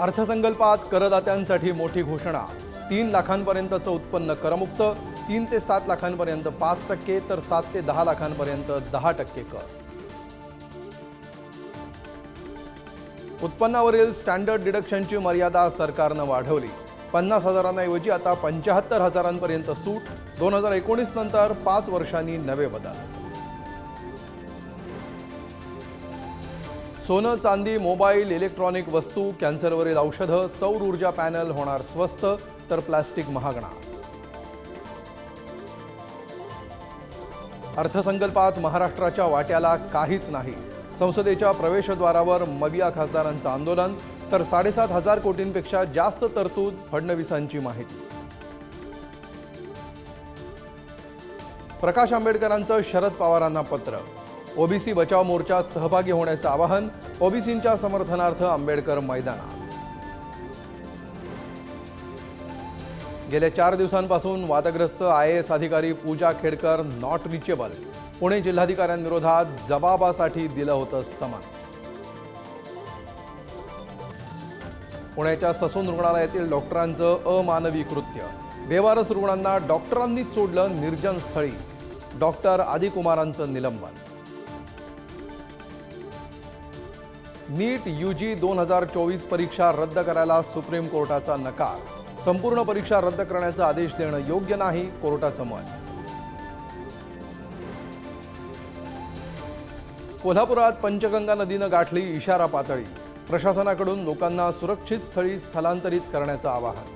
अर्थसंकल्पात करदात्यांसाठी मोठी घोषणा. तीन लाखांपर्यंतचं उत्पन्न करमुक्त तीन ते सात लाखांपर्यंत पाच टक्के तर सात ते दहा लाखांपर्यंत दहा टक्के कर. उत्पन्नावरील स्टँडर्ड डिडक्शनची मर्यादा सरकारनं वाढवली. पन्नास हजारांऐवजी आता पंच्याहत्तर हजारांपर्यंत सूट दोन हजार एकोणीस नंतर पाच वर्षांनी नवे बदल. सोनं चांदी मोबाईल इलेक्ट्रॉनिक वस्तू कॅन्सरवरील औषधं सौर ऊर्जा पॅनल होणार स्वस्त तर प्लास्टिक महागणार अर्थसंकल्पात महाराष्ट्राच्या वाट्याला काहीच नाही. संसदेच्या प्रवेशद्वारावर मविया खासदारांचं आंदोलन तर साडेसात हजार कोटींपेक्षा जास्त तरतूद फडणवीसांची माहिती. प्रकाश आंबेडकरांचं शरद पवारांना पत्र. ओबीसी बचाव मोर्चात सहभागी होण्याचं आवाहन ओबीसींच्या समर्थनार्थ आंबेडकर मैदानात. गेल्या चार दिवसांपासून वादग्रस्त आय एस अधिकारी पूजा खेडकर नॉट रिचेबल पुणे जिल्हाधिकाऱ्यांविरोधात जबाबासाठी दिलं होतं समन्स. पुण्याच्या ससून रुग्णालयातील डॉक्टरांचं अमानवी कृत्य बेवारस रुग्णांना डॉक्टरांनीच सोडलं निर्जन स्थळी. डॉक्टर आदिकुमारांचं निलंबन. नीट यू जी दोन हजार चोवीस परीक्षा रद्द करायला सुप्रीम कोर्टाचा नकार. संपूर्ण परीक्षा रद्द करण्याचा आदेश देणं योग्य नाही कोर्टाचं मत कोल्हापुरात पंचगंगा नदीनं गाठली इशारा पातळी. प्रशासनाकडून लोकांना सुरक्षित स्थळी स्थलांतरित करण्याचं आवाहन.